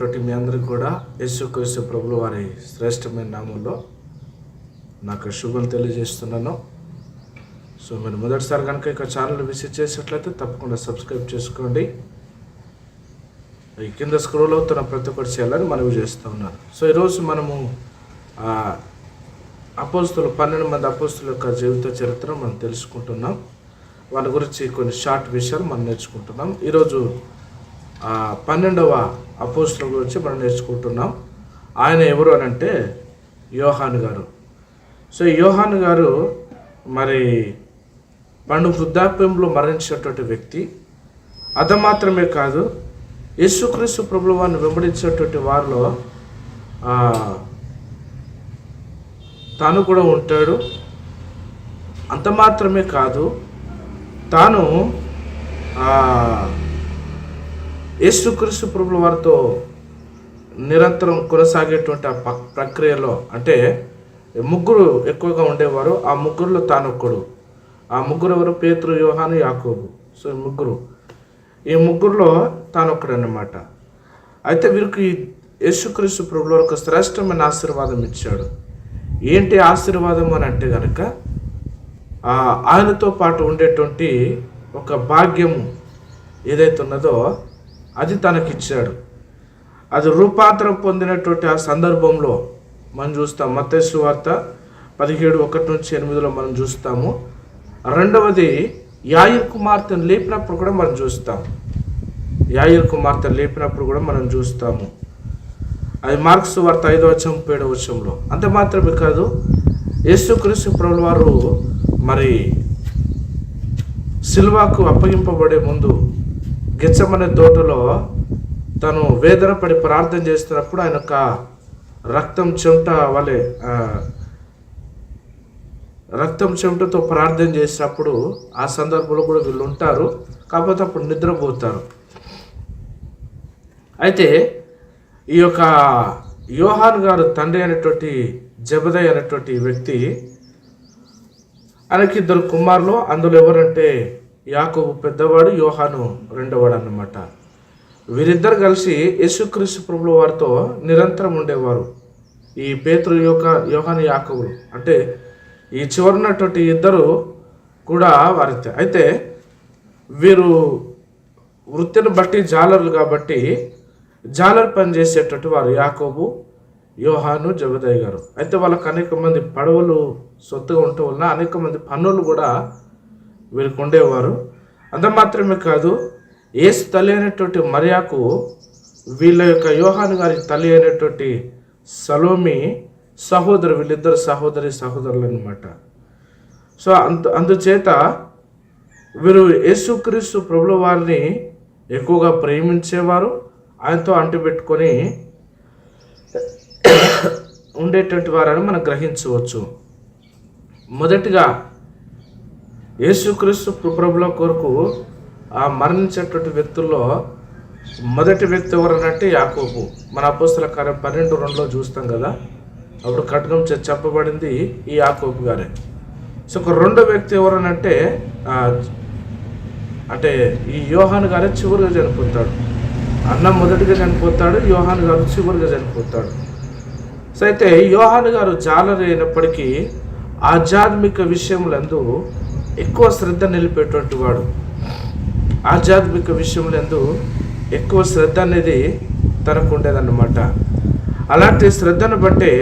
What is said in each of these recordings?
కాబట్టి మీ అందరికి కూడా యేసుక్రీస్తు ప్రభులు వారి శ్రేష్టమైన నామంలో నాకు శుభం తెలియజేస్తున్నాను. సో మీరు మొదటిసారి కనుక ఇక ఛానల్ విజిట్ చేసినట్లయితే తప్పకుండా సబ్స్క్రైబ్ చేసుకోండి. ఈ కింద స్క్రోల్ అవుతున్న ప్రతి ఒక్కటి చేయాలని మనవి చేస్తూ ఉన్నాను. సో ఈరోజు మనము అపోస్తులు పన్నెండు మంది అపోస్తుల యొక్క జీవిత చరిత్ర మనం తెలుసుకుంటున్నాం. వాళ్ళ గురించి కొన్ని షార్ట్ విషయాలు మనం నేర్చుకుంటున్నాం. ఈరోజు పన్నెండవ అపోస్తుల గురించి మనం నేర్చుకుంటున్నాం. ఆయన ఎవరు అని అంటే యోహాన్ గారు. సో యోహాన్ గారు మరి పండు వృద్ధాప్యంలో మరణించినటువంటి వ్యక్తి. అది మాత్రమే కాదు యేసుక్రీస్తు ప్రభుల వారిని వెంబడించినటువంటి వారిలో తాను కూడా ఉంటాడు. అంత మాత్రమే కాదు తాను యేసుక్రీస్తు ప్రభుల వారితో నిరంతరం కొనసాగేటువంటి ఆ ప- ప్రక్రియలో అంటే ముగ్గురు ఎక్కువగా ఉండేవారు. ఆ ముగ్గురులో తానొక్కడు ఆ ముగ్గురు ఎవరు పేతురు యోహాను యాకోబు. సో ముగ్గురు. ఈ ముగ్గురులో తానొక్కడు అన్నమాట అయితే వీరికి యేసుక్రీస్తు ప్రభుల ఒక శ్రేష్టమైన ఆశీర్వాదం ఇచ్చాడు. ఏంటి ఆశీర్వాదం అని అంటే కనుక ఆ, ఆయనతో పాటు ఉండేటువంటి ఒక భాగ్యము ఏదైతే ఉన్నదో అది తనకిచ్చాడు. అది రూపాంతరం పొందినటువంటి ఆ సందర్భంలో మనం చూస్తాం. మత్స్సు వార్త పదిహేడు ఒకటి నుంచి ఎనిమిదిలో మనం చూస్తాము. రెండవది యాయిర్ కుమార్తెను లేపినప్పుడు కూడా మనం చూస్తాం. యాయిర్ కుమార్తె లేపినప్పుడు కూడా మనం చూస్తాము. అది మార్క్స్ వార్త ఐదో వచ్చం ఏడో వచ్చంలో అంత మాత్రమే కాదు యేసుక్రీస్తు ప్రభుల వారు మరి సిల్వాకు అప్పగింపబడే ముందు గెచ్చమనే తోటలో తను వేదన పడి ప్రార్థన చేస్తున్నప్పుడు ఆయన యొక్క రక్తం చెమట వలె రక్తం చెమటతో ప్రార్థన చేసినప్పుడు ఆ సందర్భంలో కూడా వీళ్ళు ఉంటారు. కాకపోతే అప్పుడు నిద్రపోతారు. అయితే ఈ యొక్క యోహాన్ గారు తండ్రి అనేటువంటి జబదయ్ అనేటువంటి వ్యక్తి ఆయనకి ఇద్దరు కుమారులు అందులో ఎవరంటే యాకోబు పెద్దవాడు యోహాను రెండోవాడు అన్నమాట వీరిద్దరు కలిసి యేసుక్రీస్తు ప్రభుల వారితో నిరంతరం ఉండేవారు. ఈ పేతురు యొక్క యోహాను యాకోబులు. అంటే ఈ చివరినటువంటి ఇద్దరు కూడా వారితే అయితే వీరు వృత్తిని బట్టి జాలర్లు కాబట్టి జాలర్ పని చేసేటట్టు వారు యాకోబు యోహాను జబదయ్య గారు. అయితే వాళ్ళకు అనేక మంది పడవలు సొత్తుగా ఉండటం వలన అనేక మంది పన్నులు కూడా వీరికి ఉండేవారు. అంత మాత్రమే కాదు ఏసు తల్లి అయినటువంటి మరియాకు వీళ్ళ యొక్క యోహాను గారి తల్లి అయినటువంటి సలోమి సహోదరు వీళ్ళిద్దరు సహోదరి సహోదరులు అనమాట సో అంత అందుచేత వీరు యేసుక్రీస్తు ప్రభుల వారిని ఎక్కువగా ప్రేమించేవారు. ఆయనతో అంటుపెట్టుకొని ఉండేటువంటి వారని మనం గ్రహించవచ్చు. మొదటిగా యేసుక్రీస్తు ప్రభుల కొరకు ఆ మరణించేటువంటి వ్యక్తుల్లో మొదటి వ్యక్తి ఎవరనంటే యాకోబు. మన అపోస్తుల కార్యం పన్నెండు రెండులో చూస్తాం కదా. అప్పుడు కట్నం చెప్పబడింది ఈ యాకోబు గారే. సో ఒక రెండో వ్యక్తి ఎవరనంటే అంటే ఈ యోహాన్ గారే చివరిగా చనిపోతాడు. అన్న మొదటిగా చనిపోతాడు యోహాన్ గారు చివరిగా చనిపోతాడు. సో అయితే యోహాన్ గారు జాలరి అయినప్పటికీ ఆధ్యాత్మిక విషయములందు ఎక్కువ శ్రద్ధ నిలిపేటువంటి వాడు. ఆధ్యాత్మిక విషయములందు ఎక్కువ శ్రద్ధ అనేది తనకు ఉండేదన్నమాట అలాంటి శ్రద్ధను బట్టే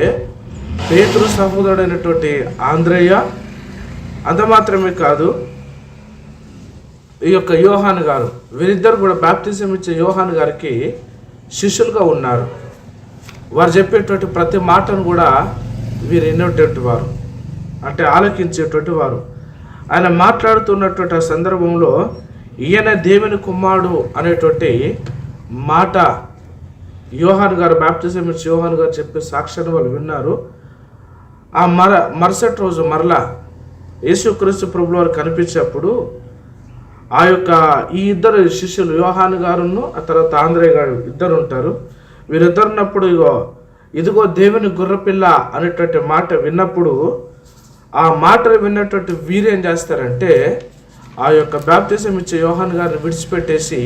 పేతురు సహోదరుడైనటువంటి ఆంధ్రయ్య అంత మాత్రమే కాదు ఈ యొక్క యోహాన్ గారు వీరిద్దరు కూడా బాప్టిజం ఇచ్చే యోహాన్ గారికి శిష్యులుగా ఉన్నారు. వారు చెప్పేటువంటి ప్రతి మాటను కూడా వీరు వినేటువంటి వారు అంటే ఆలకించేటువంటి వారు. ఆయన మాట్లాడుతున్నటువంటి ఆ సందర్భంలో ఈయన దేవుని కుమారుడు అనేటువంటి మాట యోహాన్ గారు బ్యాప్టిజం ఇచ్చి యోహాన్ గారు చెప్పే సాక్ష్యాన్ని వాళ్ళు విన్నారు. ఆ మర మరుసటి రోజు మరలా యేసుక్రీస్తు ప్రభుల వారు కనిపించేప్పుడు ఆ యొక్క ఈ ఇద్దరు శిష్యులు యోహాన్ గారును ఆ తర్వాత ఆంధ్రయ్య గారు ఇద్దరు ఉంటారు. వీరిద్దరు ఉన్నప్పుడు ఇగో ఇదిగో దేవుని గుర్రపిల్ల అనేటువంటి మాట విన్నప్పుడు ఆ మాటలు విన్నటువంటి వీరేం చేస్తారంటే ఆ యొక్క బ్యాప్తిజం ఇచ్చే యోహాన్ గారిని విడిచిపెట్టేసి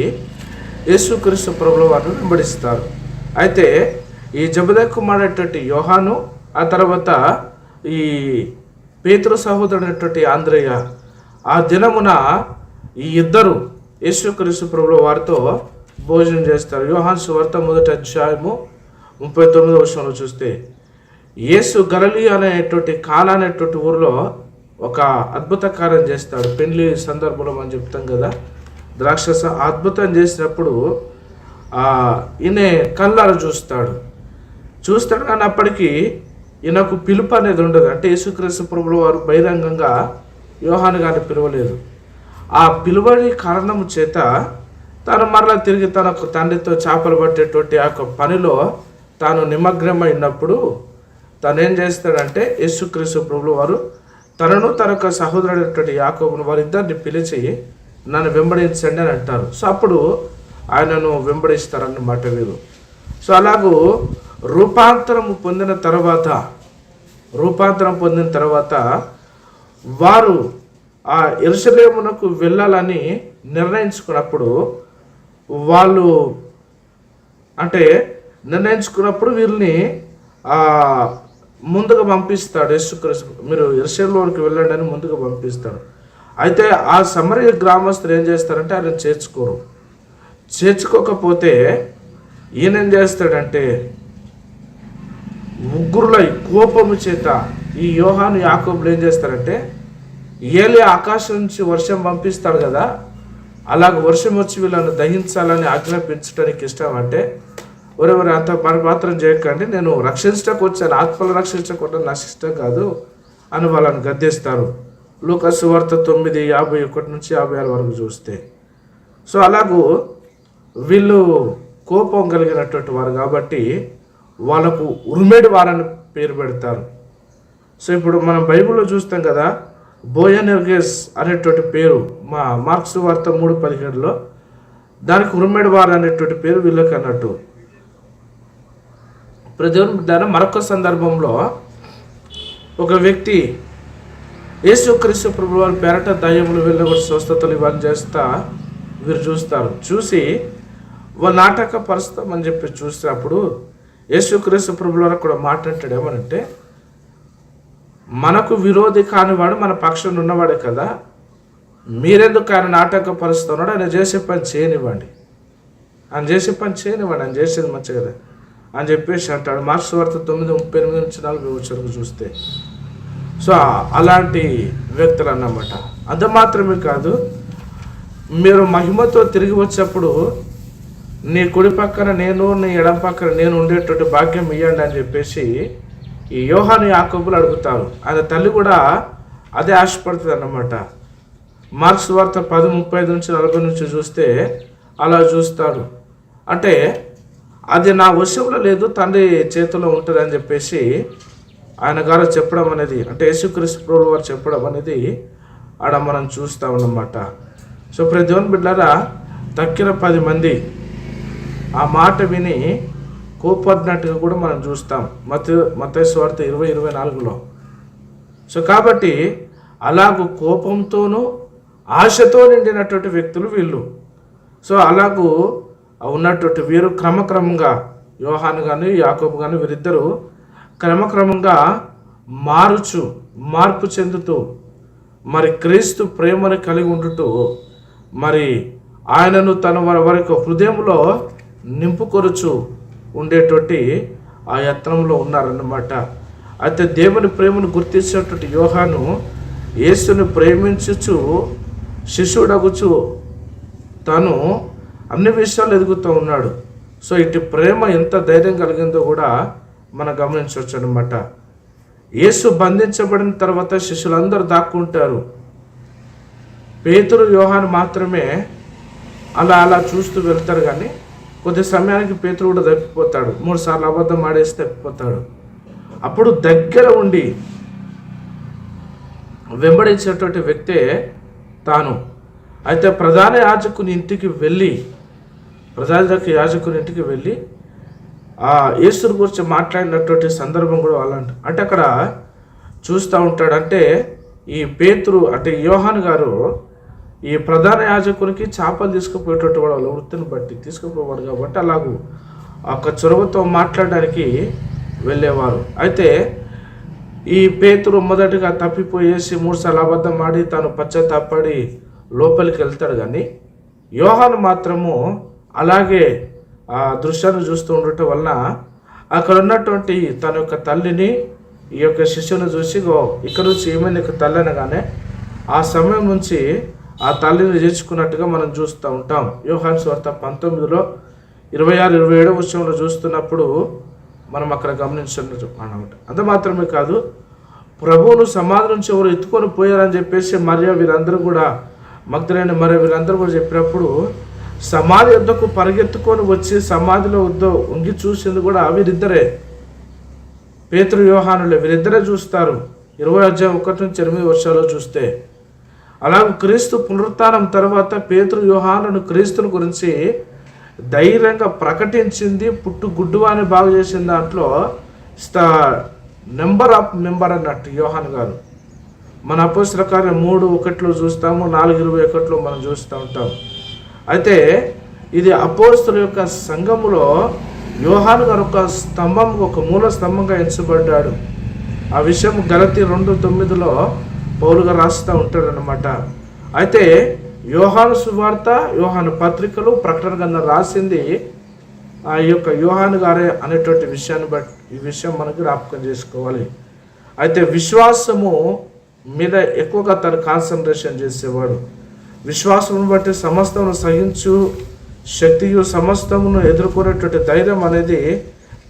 యేసుక్రీస్తు ప్రభుల వారిని వెంబడిస్తారు. అయితే ఈ జబదే కుమారుడైనటువంటి యోహాను ఆ తర్వాత ఈ పేతురు సహోదరుడైనటువంటి ఆంధ్రయ్య ఆ దినమున ఈ ఇద్దరు యేసుక్రీస్తు ప్రభుల వారితో భోజనం చేస్తారు. యోహాన్ సువార్త మొదటి అధ్యాయము ముప్పై తొమ్మిదో వర్షంలో చూస్తే యేసు గలలి అనేటువంటి కాలా అనేటువంటి ఊరిలో ఒక అద్భుత కార్యం చేస్తాడు. పెళ్ళి సందర్భంలో మనం చెప్తాం కదా ద్రాక్షస అద్భుతం చేసినప్పుడు ఆ, ఈయన కళ్ళారు చూస్తాడు. చూస్తాడు కానీ అప్పటికీ ఈయనకు పిలుపు అనేది ఉండదు. అంటే యేసుక్రీస్తు ప్రభుల వారు బహిరంగంగా యోహాను గారిని పిలవలేదు. ఆ పిలువని కారణం చేత తను మరలా తిరిగి తనకు తండ్రితో చేపలు పట్టేటువంటి ఆ యొక్క పనిలో తాను నిమగ్నమైనప్పుడు తను ఏం చేస్తాడంటే యేసుక్రీస్తు ప్రభులు వారు తనను తన యొక్క సహోదరుడైనటువంటి యాకోబును వారిద్దరిని పిలిచి నన్ను వెంబడించండి అని అంటారు. సో అప్పుడు ఆయనను వెంబడిస్తారన్నమాట వీరు. సో అలాగూ రూపాంతరము పొందిన తర్వాత రూపాంతరం పొందిన తర్వాత వారు ఆ ఎరుసలేమునకు వెళ్ళాలని నిర్ణయించుకున్నప్పుడు వాళ్ళు అంటే నిర్ణయించుకున్నప్పుడు వీరిని ముందుగా పంపిస్తాడు యేసుక్రీస్తు. మీరు ఎరుసలేములోకి వెళ్ళండి అని ముందుగా పంపిస్తాడు. అయితే ఆ సమరయ గ్రామస్తులు ఏం చేస్తారంటే ఆయన చేర్చుకోరు. చేర్చుకోకపోతే ఈయన ఏం చేస్తాడంటే ముగ్గురుల కోపము చేత ఈ యోహాను యాకోబులు ఏం చేస్తారంటే ఏలి ఆకాశం నుంచి వర్షం పంపిస్తాడు కదా అలాగ వర్షం వచ్చి వీళ్ళని దహించాలని ఆజ్ఞాపించడానికి ఇష్టం అంటే ఎవరెవరు అంత మరి మాత్రం చేయకండి. నేను రక్షించటకు వచ్చాను ఆత్మలు రక్షించకుండా నాకు ఇష్టం కాదు అని వాళ్ళని గద్దిస్తారు. లూకస్ వార్త తొమ్మిది యాభై ఒకటి నుంచి యాభై ఆరు వరకు చూస్తే. సో అలాగూ వీళ్ళు కోపం కలిగినటువంటి వారు కాబట్టి వాళ్ళకు ఉరిమేడు వారని పేరు పెడతారు. సో ఇప్పుడు మనం బైబిల్లో చూస్తాం కదా బోయనెర్గెస్ అనేటువంటి పేరు మా మార్క్స్ వార్త మూడు పదిహేడులో దానికి ఉరిమేడు వారు అనేటువంటి పేరు వీళ్ళకి అన్నట్టు. ప్రదేవుని మరొక సందర్భంలో ఒక వ్యక్తి యేసుక్రీస్తు ప్రభు వారి పేరట దయ్యములు వెళ్ళగొట్టి స్వస్థతలు ఇవన్నీ చేస్తా వీరు చూస్తారు. చూసి వాళ్ళ నాటక పరుస్తామని చెప్పి చూసినప్పుడు యేసుక్రీస్తు ప్రభు కూడా మాట్లాడాడు ఏమనంటే మనకు విరోధి కానివాడు మన పక్షంలో ఉన్నవాడే కదా మీరెందుకు ఆయన నాటక పరుస్తున్నాడు ఆయన చేసే పని చేయనివ్వండి. ఆయన చేసే పని చేయనివ్వండి. ఆయన చేసేది మంచి కదా అని చెప్పేసి అంటాడు. మార్క్స్ వార్త తొమ్మిది ముప్పై ఎనిమిది నుంచి నలభై వచ్చరకు చూస్తే. సో అలాంటి వ్యక్తులు అన్నమాట. అది మాత్రమే కాదు మీరు మహిమతో తిరిగి వచ్చేప్పుడు నీ కుడి పక్కన నేను నీ ఎడం పక్కన నేను ఉండేటువంటి భాగ్యం ఇవ్వండి అని చెప్పేసి ఈ యోహాను యాకోబులు అడుగుతారు. ఆయన తల్లి కూడా అదే ఆశపడుతుంది అన్నమాట. మార్క్స్ వార్త పది ముప్పై ఐదు నుంచి నలభై నుంచి చూస్తే అలా చూస్తాడు. అంటే అది నా వశంలో లేదు తండ్రి చేతిలో ఉంటుంది అని చెప్పేసి ఆయన గారు చెప్పడం అనేది అంటే యేసుక్రీస్తు ప్రభువు వారు చెప్పడం అనేది ఆడ మనం చూస్తూ ఉన్నమాట. సో ప్రతి దేవుని బిడ్డారా తక్కిన పది మంది ఆ మాట విని కోపడినట్టుగా కూడా మనం చూస్తాం. మత మత స్వార్థ ఇరవై ఇరవై నాలుగులో. సో కాబట్టి అలాగూ కోపంతోనూ ఆశతో నిండినటువంటి వ్యక్తులు వీళ్ళు. సో అలాగూ ఉన్నటువంటి వీరు క్రమక్రమంగా యోహాను కానీ యాకోబు కానీ వీరిద్దరూ క్రమక్రమంగా మారుచు మార్పు చెందుతూ మరి క్రీస్తు ప్రేమను కలిగి ఉండుతూ మరి ఆయనను తన వారి వారి యొక్క హృదయంలో నింపుకొరుచు ఉండేటువంటి ఆ యత్నంలో ఉన్నారన్నమాట. అయితే దేవుని ప్రేమను గుర్తించినటువంటి యోహాను యేసుని ప్రేమించుచు శిష్యుడగుచు తను అన్ని విషయాలు ఎదుగుతూ ఉన్నాడు. సో ఇటు ప్రేమ ఎంత ధైర్యం కలిగిందో కూడా మనం గమనించవచ్చు అనమాట యేసు బంధించబడిన తర్వాత శిష్యులందరూ దాక్కుంటారు. పేతురు వ్యూహాన్ని మాత్రమే అలా అలా చూస్తూ వెళ్తారు కానీ కొద్ది సమయానికి పేతురు కూడా తప్పిపోతాడు. మూడు సార్లు అబద్ధం ఆడేసి తప్పిపోతాడు. అప్పుడు దగ్గర ఉండి వెంబడించేటువంటి వ్యక్తే తాను. అయితే ప్రధాన యాజకుని ఇంటికి వెళ్ళి ప్రధాన యాజకుని ఇంటికి వెళ్ళి ఆ యేసుని గురించి మాట్లాడినటువంటి సందర్భం కూడా అలాంటి అంటే అక్కడ చూస్తూ ఉంటాడంటే ఈ పేతురు అంటే యోహాన్ గారు ఈ ప్రధాన యాజకునికి చేపలు తీసుకుపోయేటటువంటి వాడు వాళ్ళ వృత్తిని బట్టి తీసుకుపోవాడు కాబట్టి అలాగూ ఒక చొరవతో మాట్లాడడానికి వెళ్ళేవారు. అయితే ఈ పేతురు మొదటగా తప్పిపోయేసి మూడుసార్లు అబద్ధం ఆడి తాను పశ్చాత్తాపడి లోపలికి వెళ్తాడు కానీ యోహాను మాత్రము అలాగే ఆ దృశ్యాన్ని చూస్తూ ఉండటం వలన అక్కడ ఉన్నటువంటి తన యొక్క తల్లిని ఈ యొక్క శిష్యుని చూసి "గో, ఇక్కడ నుంచి ఏమైంది నీకు తల్లి అనగానే ఆ సమయం నుంచి ఆ తల్లిని చేర్చుకున్నట్టుగా మనం చూస్తూ ఉంటాం. యోహాన్ స్వార్త పంతొమ్మిదిలో ఇరవై ఆరు ఇరవై ఏడవ విషయంలో చూస్తున్నప్పుడు మనం అక్కడ గమనించినట్టు అనమాట అంత మాత్రమే కాదు ప్రభువును సమాధి నుంచి ఎవరు ఎత్తుకొని పోయారని చెప్పేసి మరియు వీరందరూ కూడా మగ్ధులైన మరియు వీరందరూ కూడా చెప్పినప్పుడు సమాధి వద్దకు పరిగెత్తుకొని వచ్చి సమాధిలో వద్ద ఉంగి చూసింది కూడా వీరిద్దరే. పేతురు యోహానులే వీరిద్దరే చూస్తారు. ఇరవై అధ్యాయం ఒకటి నుంచి ఎనిమిది వర్షాలు చూస్తే. అలాగే క్రీస్తు పునరుత్నం తర్వాత పేతురు యోహానును క్రీస్తుని గురించి ధైర్యంగా ప్రకటించింది పుట్టు గుడ్డువాని బాగు చేసిన దాంట్లో నెంబర్ ఆఫ్ మెంబర్ అన్నట్టు యోహాన్ గారు. మన అపోస్తుల కార్యం మూడు ఒకటిలో చూస్తాము నాలుగు ఇరవై ఒకటిలో మనం చూస్తూ ఉంటాం అయితే ఇది అపోస్తుల యొక్క సంఘములో యోహాను గారు ఒక స్తంభం ఒక మూల స్తంభంగా ఎంచబడ్డాడు. ఆ విషయం గలతి రెండు తొమ్మిదిలో పౌలుగా రాస్తూ ఉంటాడనమాట అయితే యోహాను సువార్త యోహాను పత్రికలు ప్రకటన కింద రాసింది ఆ యొక్క యోహాను గారే అనేటువంటి విషయాన్ని బట్టి ఈ విషయం మనకు జ్ఞాపకం చేసుకోవాలి. అయితే విశ్వాసము మీద ఎక్కువగా తను కాన్సన్ట్రేషన్ చేసేవాడు. విశ్వాసమును బట్టి సమస్తమును సహించు శక్తియు సమస్తమును ఎదుర్కొనేటువంటి ధైర్యం అనేది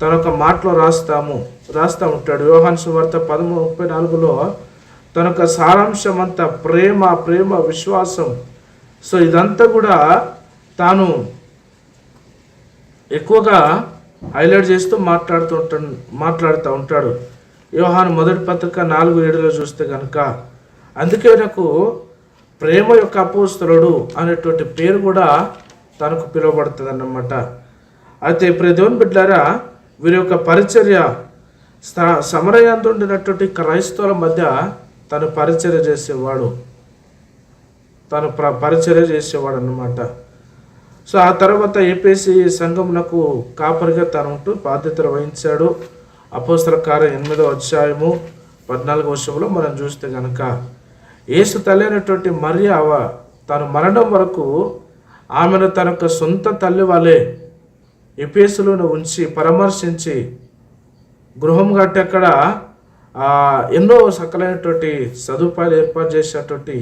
తన యొక్క మాటలో రాస్తాము రాస్తూ ఉంటాడు. యోహాన్ సువార్త పదమూడు ముప్పై నాలుగులో తన యొక్క సారాంశం అంతా ప్రేమ ప్రేమ విశ్వాసం. సో ఇదంతా కూడా తాను ఎక్కువగా హైలైట్ చేస్తూ మాట్లాడుతూ ఉంటాడు మాట్లాడుతూ ఉంటాడు. యోహాను మొదటి పత్రిక నాలుగు ఏడులో చూస్తే కనుక అందుకే నాకు ప్రేమ యొక్క అపోస్తలుడు అనేటువంటి పేరు కూడా తనకు పిలువబడుతుంది అన్నమాట అయితే ప్రదేవన్ బిడ్డారా వీరి యొక్క పరిచర్య స్థ- సమరయందుండినటువంటి క్రైస్తవుల మధ్య తను పరిచర్య చేసేవాడు. తను ప్ర పరిచర్య చేసేవాడు అన్నమాట సో ఆ తర్వాత ఏపీసీ సంఘమునకు కాపరిగా తను ఉంటూ బాధ్యతలు వహించాడు. అపోస్తల కార్యం ఎనిమిదో అధ్యాయము పద్నాలుగో వర్షంలో మనం చూస్తే కనుక యేసు తల్లైనటువంటి మరి అవ తను మరణం వరకు ఆమెను తన యొక్క సొంత తల్లి వాళ్ళే ఎపేసులను ఉంచి పరామర్శించి గృహం కట్టి అక్కడ ఎన్నో సకలైనటువంటి సదుపాయాలు ఏర్పాటు చేసేటువంటి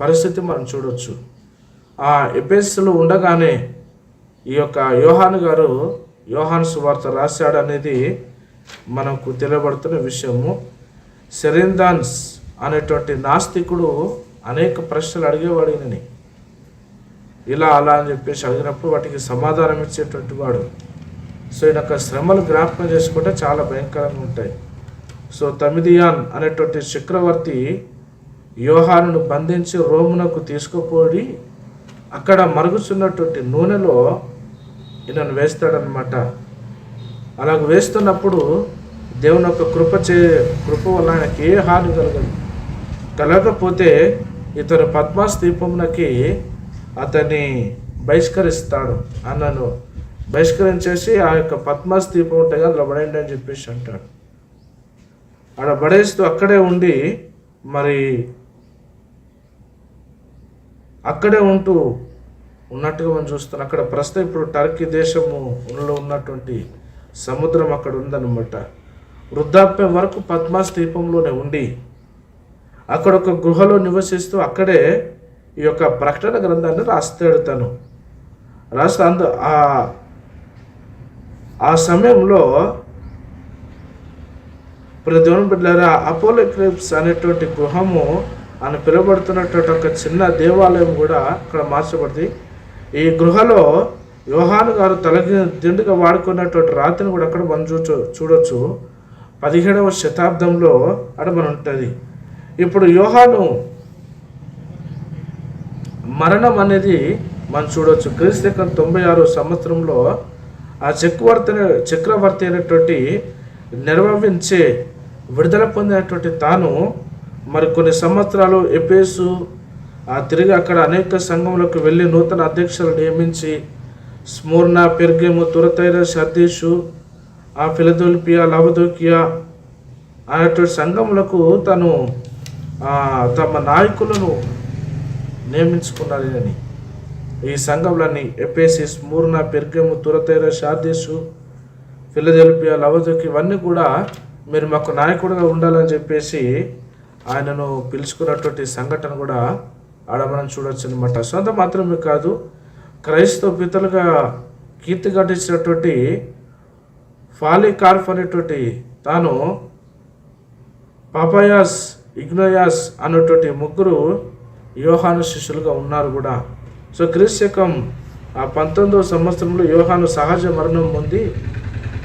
పరిస్థితి మనం చూడవచ్చు ఆ ఎపేసులు ఉండగానే ఈ యొక్క యోహాన్ గారు యోహాన్ సువార్త రాశాడు అనేది మనకు తెలియబడుతున్న విషయము. సెరిందాన్స్ అనేటువంటి నాస్తికుడు అనేక ప్రశ్నలు అడిగేవాడు ఈయనని. ఇలా అలా అని చెప్పేసి అడిగినప్పుడు వాటికి సమాధానం ఇచ్చేటువంటి వాడు. సో ఈయన యొక్క శ్రమలు జ్ఞాపకం చేసుకుంటే చాలా భయంకరంగా ఉంటాయి. సో తమిదియాన్ అనేటువంటి చక్రవర్తి వ్యూహాలను బంధించి రోమునకు తీసుకుపోయి అక్కడ మరుగుచున్నటువంటి నూనెలో ఈయనను వేస్తాడనమాట అలాగ వేస్తున్నప్పుడు దేవుని యొక్క కృప చే కృప వల్ల ఆయనకి ఏ హాని కలగదు. కలగకపోతే ఇతను పద్మాస్ దీపమునకి అతన్ని బహిష్కరిస్తాడు అన్నను. బహిష్కరించేసి ఆ యొక్క పద్మాస్ దీపం ఉంటే కదా అందులో పడేయండి అని చెప్పేసి అంటాడు. ఆడ పడేస్తూ అక్కడే ఉండి మరి అక్కడే ఉంటూ ఉన్నట్టుగా మనం చూస్తున్నాం. అక్కడ ప్రస్తుతం ఇప్పుడు టర్కీ దేశములో ఉన్నటువంటి సముద్రం అక్కడ ఉందన్నమాట. వృద్ధాప్యం వరకు పద్మాస్ దీపంలోనే ఉండి అక్కడ ఒక గుహలో నివసిస్తూ అక్కడే ఈ యొక్క ప్రకటన గ్రంథాన్ని రాస్తాడు తను. రాస్తా అందు ఆ సమయంలో ఇప్పుడు బిడ్డారా అపోలో క్లిప్స్ అనేటువంటి గృహము అని పిలువబడుతున్నటువంటి ఒక చిన్న దేవాలయం కూడా అక్కడ మార్చబడింది. ఈ గృహలో యోహాను గారు తలకి దిండుగా వాడుకున్నటువంటి రాతిని కూడా అక్కడ మనం చూచు చూడొచ్చు. పదిహేడవ శతాబ్దంలో అక్కడ మనం ఉంటుంది. ఇప్పుడు యోహాను మరణం అనేది మనం చూడొచ్చు. క్రీస్తు శకం తొంభై ఆరు సంవత్సరంలో ఆ చక్రవర్తి చక్రవర్తి అయినటువంటి నిర్వహించే విడుదల పొందినటువంటి తాను మరి కొన్ని సంవత్సరాలు ఎపేసు ఆ తిరిగి అక్కడ అనేక సంఘములకు వెళ్ళి నూతన అధ్యక్షులు నియమించి స్మూర్ణ పెర్గేము తురతైర సర్దేశు ఆ ఫిలదోల్పియా లవదోకియా అనేటువంటి సంఘములకు తను తమ నాయకులను నియమించుకున్నారని ఈ సంఘంలోని ఎపేసి స్మూర్ణ పెర్గము తురతైర షార్దేశు ఫిలదెల్పియా లవదోకి ఇవన్నీ కూడా మీరు మాకు నాయకుడిగా ఉండాలని చెప్పేసి ఆయనను పిలుచుకున్నటువంటి సంఘటన కూడా ఆడ మనం చూడొచ్చు అనమాట సొంత మాత్రమే కాదు క్రైస్తవ పితలుగా కీర్తి గడించినటువంటి ఫాలీ కార్ఫ్ అనేటువంటి తాను పాపయాస్ ఇగ్నోయాస్ అన్నటువంటి ముగ్గురు యోహాను శిష్యులుగా ఉన్నారు కూడా. సో క్రీశకం ఆ పంతొమ్మిదవ సంవత్సరంలో యోహాను సహజ మరణం పొంది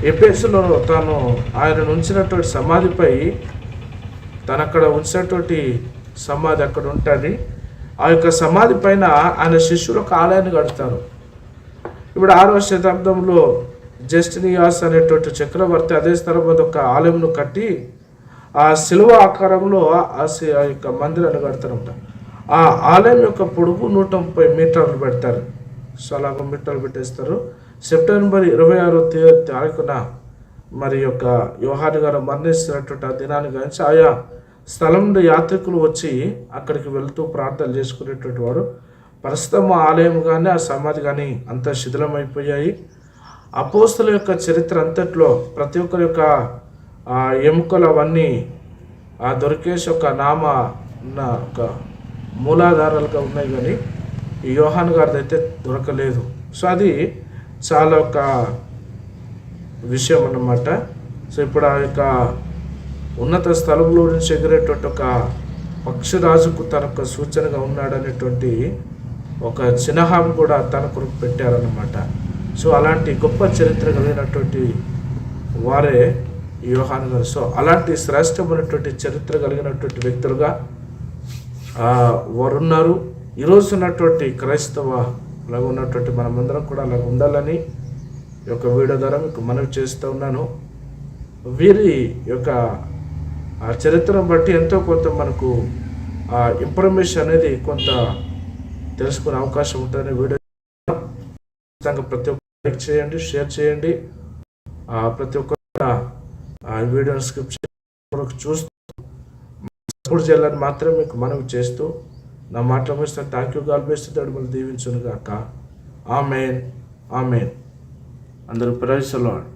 ఎపేసులో తాను ఆయన ఉంచినటువంటి సమాధిపై తను అక్కడ ఉంచినటువంటి సమాధి అక్కడ ఉంటుంది. ఆ యొక్క సమాధి పైన ఆయన శిష్యులు ఒక ఆలయాన్ని కడతారు. ఇప్పుడు ఆరవ శతాబ్దంలో జస్టినియాస్ అనేటువంటి చక్రవర్తి అదే స్థలం ఒక ఆలయంను కట్టి ఆ శిలువ ఆకారంలో ఆ ఆ యొక్క మందిరాన్ని కడతారంట. ఆ ఆలయం యొక్క పొడుగు నూట ముప్పై మీటర్లు పెడతారు. సో అలాగ మీటర్లు పెట్టేస్తారు. సెప్టెంబర్ ఇరవై ఆరో తేదీ తారీఖున మరి యొక్క యోహాని గారు మరణిస్తున్నటువంటి ఆ దినాన్ని గురించి ఆయా స్థలం నుండి యాత్రికులు వచ్చి అక్కడికి వెళ్తూ ప్రార్థన చేసుకునేటువంటి వారు. ప్రస్తుతం ఆ ఆలయం కానీ ఆ సమాధి కానీ అంతా శిథిలమైపోయాయి. అపోస్తుల యొక్క చరిత్ర అంతట్లో ప్రతి ఒక్కరి యొక్క ఆ ఎముకలు అవన్నీ ఆ దొరికేసి ఒక నామ ఉన్న ఒక మూలాధారాలుగా ఉన్నాయి కానీ ఈ యోహాన్ గారిది అయితే దొరకలేదు. సో అది చాలా ఒక విషయం అన్నమాట సో ఇప్పుడు ఆ యొక్క ఉన్నత స్థలంలో నుంచి ఎగిరేటువంటి ఒక పక్షిరాజుకు తనకు సూచనగా ఉన్నాడనేటువంటి ఒక చిహ్నం కూడా తన కొరకు పెట్టారన్నమాట. సో అలాంటి గొప్ప చరిత్ర కలిగినటువంటి వారే యోహాను గారు. సో అలాంటి శ్రేష్టమైనటువంటి చరిత్ర కలిగినటువంటి వ్యక్తులుగా వారు ఉన్నారు ఈరోజు ఉన్నటువంటి క్రైస్తవ అలాగే ఉన్నటువంటి మనమందరం కూడా అలా ఉండాలని ఈ యొక్క వీడియో ద్వారా మీకు మనవి చేస్తూ ఉన్నాను. వీరి యొక్క ఆ చరిత్రను బట్టి ఎంతో కొంత మనకు ఆ ఇన్ఫర్మేషన్ అనేది కొంత తెలుసుకునే అవకాశం ఉంటుందని వీడియో ఖచ్చితంగా ప్రతి ఒక్క లైక్ చేయండి షేర్ చేయండి. ప్రతి ఒక్క వీడియోని స్కిప్ చేయకుండా చూస్తూ సపోర్ట్ చేయాలని మాత్రం మీకు మనవి చేస్తూ నా మాటలు వేస్తే థ్యాంక్ యూ గాల్ బేస్తే మళ్ళీ దీవించును గాక ఆమెన్ ఆమెన్ అందరూ ప్రైజ్ లాడ్